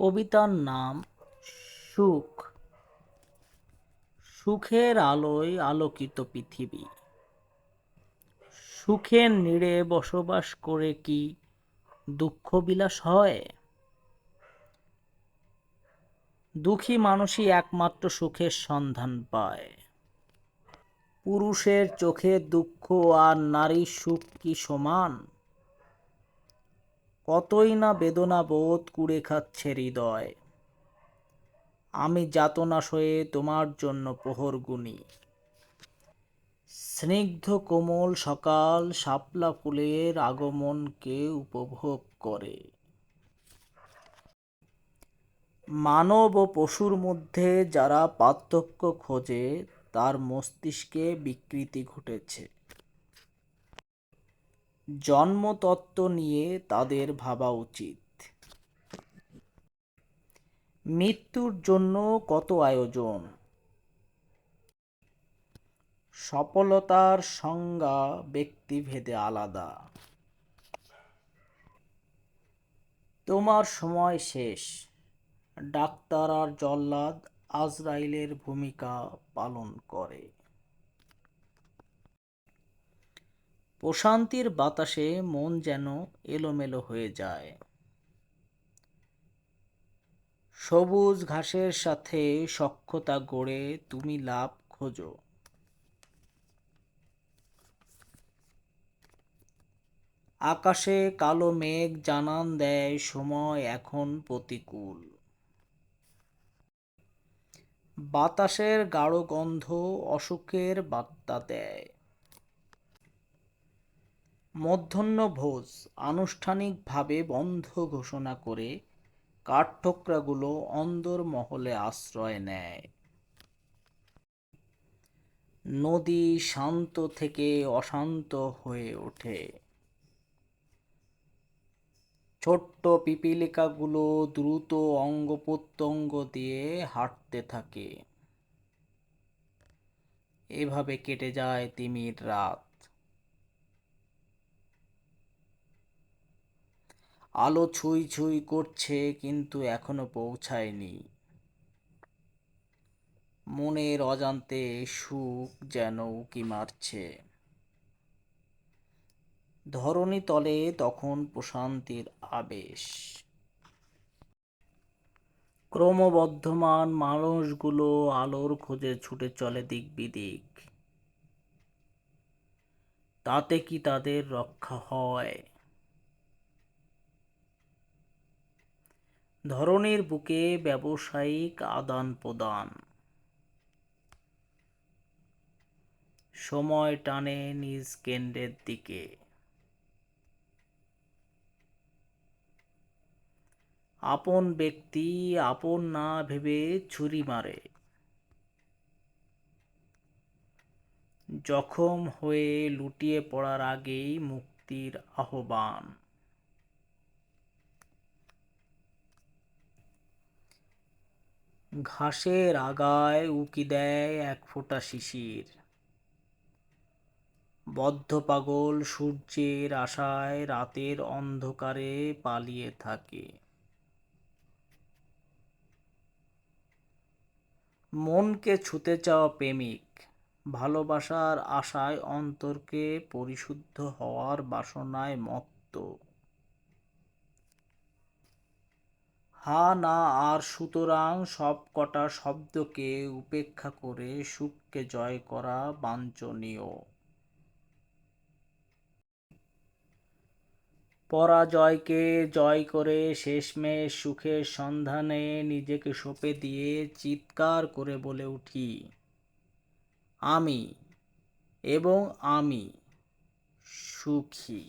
কবিতার নাম সুখ। সুখের আলোয় আলোকিত পৃথিবী। সুখের নীড়ে বসবাস করে কি দুঃখ বিলাস হয়? দুঃখী মানুষই একমাত্র সুখের সন্ধান পায়। পুরুষের চোখে দুঃখ আর নারীর সুখ কি সমান? কতই না বেদনা বোধ কুড়ে খাচ্ছে হৃদয়। আমি যাতনা সয়ে তোমার জন্য প্রহর গুনি স্নিগ্ধ কোমল সকাল শাপলা ফুলের আগমনকে উপভোগ করে। মানব ও পশুর মধ্যে যারা পার্থক্য খোঁজে, তার মস্তিষ্কে বিকৃতি ঘটেছে। জন্মতত্ত্ব নিয়ে তাদের ভাবা উচিত। মৃত্যুর জন্য কত আয়োজন? সফলতার সংজ্ঞা ব্যক্তিভেদে আলাদা। তোমার সময় শেষ। ডাক্তার আর জল্লাদ আজরাইলের ভূমিকা পালন করে। প্রশান্তির বাতাসে মন যেন এলোমেলো হয়ে যায়। সবুজ ঘাসের সাথে সখ্যতা গড়ে তুমি লাভ খোঁজো। আকাশে কালো মেঘ জানান দেয় সময় এখন প্রতিকূল। বাতাসের গাঢ় গন্ধ অসুখের বার্তা দেয়। মধ্যাহ্ন ভোজ আনুষ্ঠানিকভাবে বন্ধ ঘোষণা করে কাঠঠোকরাগুলো অন্দর মহলে আশ্রয় নেয়। নদী শান্ত থেকে অশান্ত হয়ে ওঠে। ছোট্ট পিপিলিকাগুলো দ্রুত অঙ্গ প্রত্যঙ্গ দিয়ে হাঁটতে থাকে। এভাবে কেটে যায় তিমির রাত। আলো ছুঁই ছুঁই করছে কিন্তু এখনও পৌঁছায়নি। মনের অজান্তে সুখ যেন উকি মারছে। ধরণী তলে তখন প্রশান্তির আবেশ। ক্রমবর্ধমান মানুষগুলো আলোর খোঁজে ছুটে চলে দিক বিদিক। তাতে কি তাদের রক্ষা হয়? ধরনের বুকে ব্যবসায়িক আদান প্রদান সময় টানে নিজ কেন্দ্রের দিকে। আপন ব্যক্তি আপন না ভেবে ছুরি মারে। জখম হয়ে লুটিয়ে পড়ার আগেই মুক্তির আহ্বান। ঘাসের আগায় উকি দেয় এক ফোঁটা শিশির। বদ্ধ পাগল সূর্যের আশায় রাতের অন্ধকারে পালিয়ে থাকে। মনকে ছুতে চাওয়া প্রেমিক, ভালোবাসার আশায় অন্তরকে পরিশুদ্ধ হওয়ার বাসনায় মত্ত। হা না আর সুতরাং সব কটা শব্দকে উপেক্ষা করে সুখকে জয় করা বাঞ্ছনীয়। পরাজয়কে জয় করে শেষমেশ সুখের সন্ধানে নিজেকে সঁপে দিয়ে চিৎকার করে বলে উঠি, আমি এবং আমি সুখী।